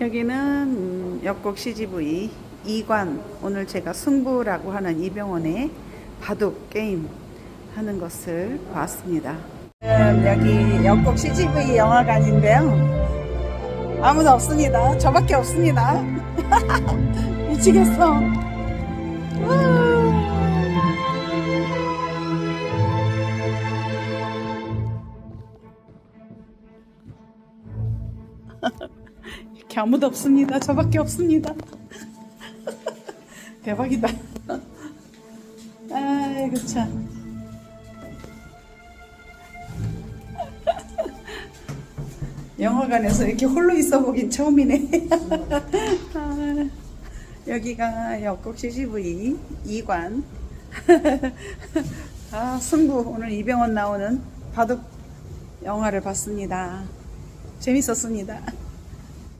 여기는 음, 역곡 CGV 2관 오늘 제가 승부라고 하는 이병헌의 바둑 게임 하는 것을 봤습니다. 음, 여기 역곡 CGV 영화관인데요. 아무도 없습니다. 저밖에 없습니다. 미치겠어. 아무도 없습니다. 저밖에 없습니다. 대박이다. 아이고 참. 영화관에서 이렇게 홀로 있어 보긴 처음이네. 아, 여기가 역곡 CGV 2관. 아, 승부 오늘 이병헌 나오는 바둑 영화를 봤습니다. 재밌었습니다.